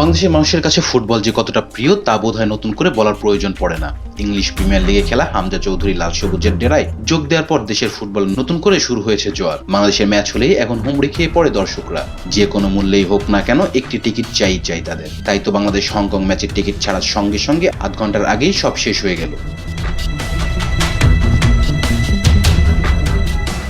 বাংলাদেশের মানুষের কাছে ফুটবল যে কতটা প্রিয় তা বোধহয় নতুন করে বলার প্রয়োজন পড়ে না। ইংলিশ প্রিমিয়ার লিগে খেলা হামজা চৌধুরী লাল সবুজের ডেরায় যোগ দেওয়ার পর দেশের ফুটবল নতুন করে শুরু হয়েছে জোয়ার। বাংলাদেশের ম্যাচ হলেই এখন হুমড়ি খেয়ে পড়ে দর্শকরা। যে কোনো মূল্যেই হোক না কেন একটি টিকিট চাই চাই তাদের। তাই তো বাংলাদেশ হংকং ম্যাচের টিকিট ছাড়ার সঙ্গে সঙ্গে আধ ঘণ্টার আগেই সব শেষ হয়ে গেল।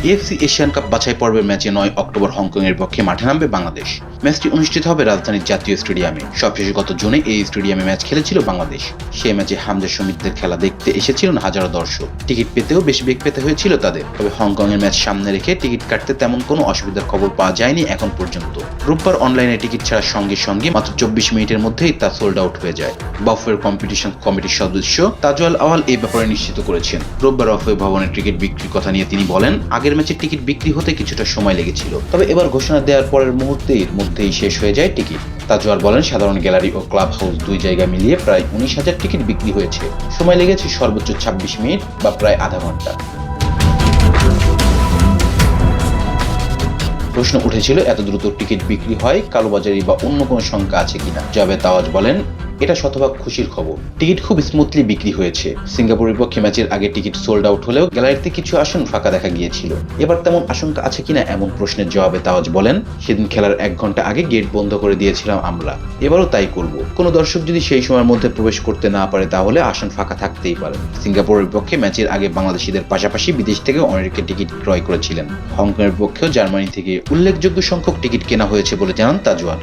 এএফসি এশিয়ান কাপ বাছাই পর্বের ম্যাচে নয় অক্টোবর হংকং এর পক্ষে মাঠে নামবে বাংলাদেশ। ম্যাচটি অনুষ্ঠিত হবে রাজধানীর জাতীয় স্টেডিয়ামে। সবশেষে গত জুনে এই স্টেডিয়ামে ম্যাচ খেলেছিল বাংলাদেশ। সেই ম্যাচে হামজা সমিতদের খেলা দেখতে এসেছিলেন হাজারো দর্শক। টিকিট পেতেও বেশ বেগ পেতে হয়েছিল তাদের। তবে হংকং এর ম্যাচ সামনে রেখে টিকিট কাটতে তেমন কোনো অসুবিধার খবর পাওয়া যায়নি এখন পর্যন্ত। রোববার অনলাইনে টিকিট ছাড়ার সঙ্গে সঙ্গে মাত্র চব্বিশ মিনিটের মধ্যেই তা সোল্ড আউট হয়ে যায়। বাফের কম্পিটিশন কমিটির সদস্য তাজওয়াল আওয়াল এই ব্যাপারে নিশ্চিত করেছেন। রোববার অফে ভবনের টিকিট বিক্রির কথা নিয়ে তিনি বলেন আগের ম্যাচের টিকিট বিক্রি হতে কিছুটা সময় লেগেছিল। তবে এবার ঘোষণা দেওয়ার পরের মুহূর্তের মধ্যেই শেষ হয়ে যায় টিকিট। তাজওয়াল বলেন, সাধারণ গ্যালারি ও ক্লাব হাউস দুই জায়গা মিলিয়ে প্রায় উনিশ হাজার টিকিট বিক্রি হয়েছে। সময় লেগেছে সর্বোচ্চ ছাব্বিশ মিনিট বা প্রায় আধা ঘণ্টা। প্রশ্ন উঠেছিল, এত দ্রুত টিকিট বিক্রি হয়, কালোবাজারি বা অন্য কোনো শঙ্কা আছে কিনা? জবে তাওয়াজ বলেন এটা শতভাগ খুশির খবর। টিকিট খুব স্মুথলি বিক্রি হয়েছে। সিঙ্গাপুরের পক্ষে ম্যাচের আগে টিকিট সোল্ড আউট হলেও গ্যালারিতে কিছু আসন ফাঁকা দেখা গিয়েছিল। এবার তেমন আশঙ্কা আছে কিনা এমন প্রশ্নের জবাবে তাওয়াজ বলেন, সেদিন খেলার এক ঘণ্টা আগে গেট বন্ধ করে দিয়েছিলাম আমরা। এবারও তাই করব। কোনো দর্শক যদি সেই সময়ের মধ্যে প্রবেশ করতে না পারে তাহলে আসন ফাঁকা থাকতেই পারে। সিঙ্গাপুরের পক্ষে ম্যাচের আগে বাংলাদেশিদের পাশাপাশি বিদেশ থেকে অনেকে টিকিট ক্রয় করেছিলেন। হংকংয়ের পক্ষেও জার্মানি থেকে উল্লেখযোগ্য সংখ্যক টিকিট কেনা হয়েছে বলে জানান তাজওয়ার